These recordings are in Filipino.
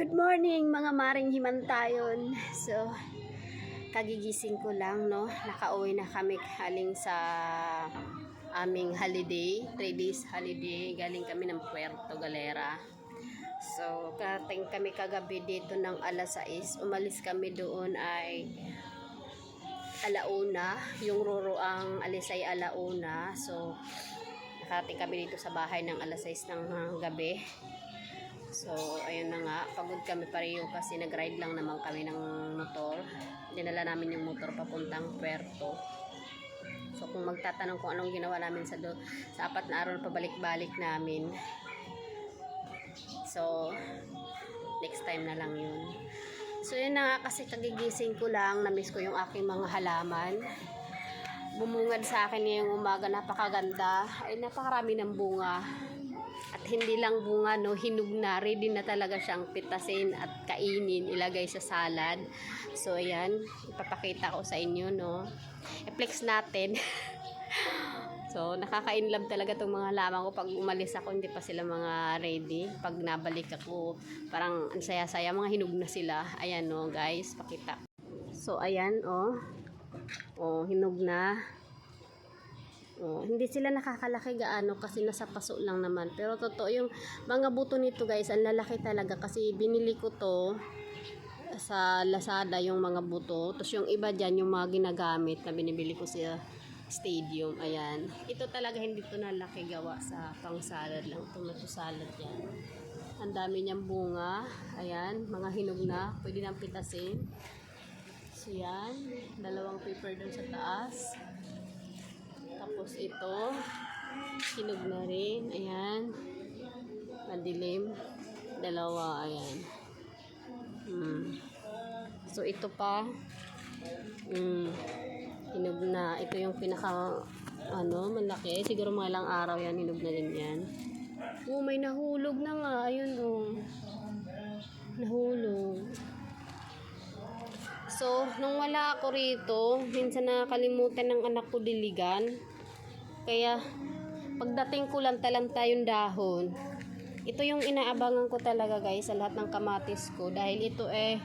Good morning mga maring himantayon. So, kagigising ko lang, no? Nakauwi na kami haling sa aming holiday. 3 days holiday. Galing kami ng Puerto Galera. So, karating kami kagabi dito ng alas 6. Umalis kami doon ay alauna. Yung roro ang alisay alauna. So, nakarating kami dito sa bahay ng alas 6 ng gabi. So, ayun na nga. Pagod kami pareho kasi nag-ride lang naman kami ng motor. Dinala namin yung motor papuntang Puerto. So, kung magtatanong kung anong ginawa namin sa, do, sa apat na araw pabalik-balik namin. So, next time na lang yun. So, yun na nga kasi kagigising ko lang. Namiss ko yung aking mga halaman. Bumungad sa akin ngayong umaga. Napakaganda. Ay, napakarami ng bunga. At hindi lang bunga, no, hinug na, ready na talaga siyang pitasin at kainin, ilagay sa salad. So, ayan, ipapakita ko sa inyo, no. I-flex natin. so, nakaka-inlove talaga tong mga lamang ko. Pag umalis ako, hindi pa sila mga ready. Pag nabalik ako, parang ang saya-saya, mga hinug na sila. Ayan, no, guys, pakita. So, ayan, oh. Oh, hinug na. Oh, hindi sila nakakalaki gaano kasi nasa paso lang naman. Pero totoo yung mga buto nito guys, ang lalaki talaga kasi binili ko to sa Lazada yung mga buto. Tapos yung iba dyan yung mga ginagamit na binibili ko sa stadium. Ayan. Ito talaga hindi to nalaki gawa sa pang salad lang. Tomato salad yan. Ang dami niyang bunga. Ayan. Mga hinog na. Pwede nang pitasin. So yan. Dalawang paper dun sa taas. Tapos ito, hinog na rin. Ayan. Madilim. Dalawa, ayan. Hmm. So, ito pa. Hmm. Hinog na. Ito yung pinaka, ano, malaki. Siguro mga ilang araw yan, hinog na din yan. Oh, may nahulog na nga. Ayun, oh. Nahulog. So, nung wala ako rito, minsan nakakalimutan ng anak ko diligan. Kaya, pagdating ko lanta-lanta yung dahon. Ito yung inaabangan ko talaga guys sa lahat ng kamatis ko. Dahil ito eh,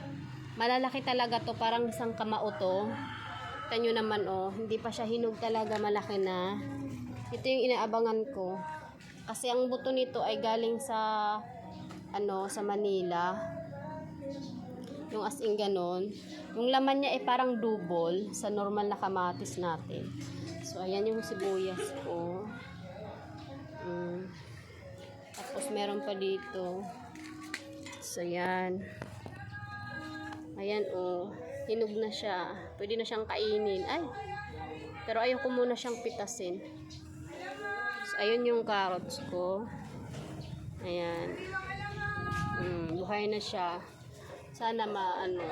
malalaki talaga to parang isang kamao to. Kita nyo naman oh, hindi pa siya hinog talaga, malaki na. Ito yung inaabangan ko. Kasi ang buto nito ay galing sa, ano, sa Manila yung as in ganon. Yung laman niya ay parang double sa normal na kamatis natin. So, ayan yung sibuyas ko. Mm. Tapos, meron pa dito. So, ayan. Ayan, oh. Hinog na siya. Pwede na siyang kainin. Ay! Pero ayoko muna siyang pitasin. So, ayun yung carrots ko. Ayan. Mm, buhay na siya sana maano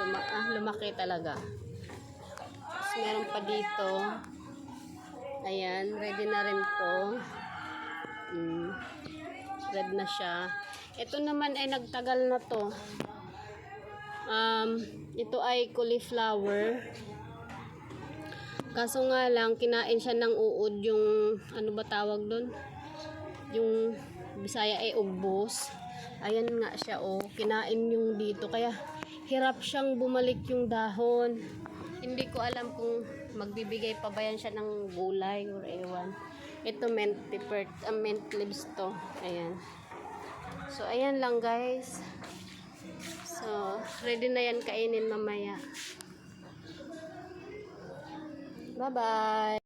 luma, ah, lumaki talaga. Tapos meron pa dito. Ayan ready na rin to. Mm, red na siya. Ito naman ay nagtagal na to. Um, ito ay cauliflower. Kaso nga lang kinain siya ng uod yung ano ba tawag doon yung bisaya ay ubos ayan nga siya oh. Kinain yung dito. Kaya hirap siyang bumalik yung dahon. Hindi ko alam kung magbibigay pa ba yan siya ng gulay or ewan. Ito mint pepper uh, mint leaves to. Ayan. So ayan lang guys. So ready na yan kainin mamaya. Bye bye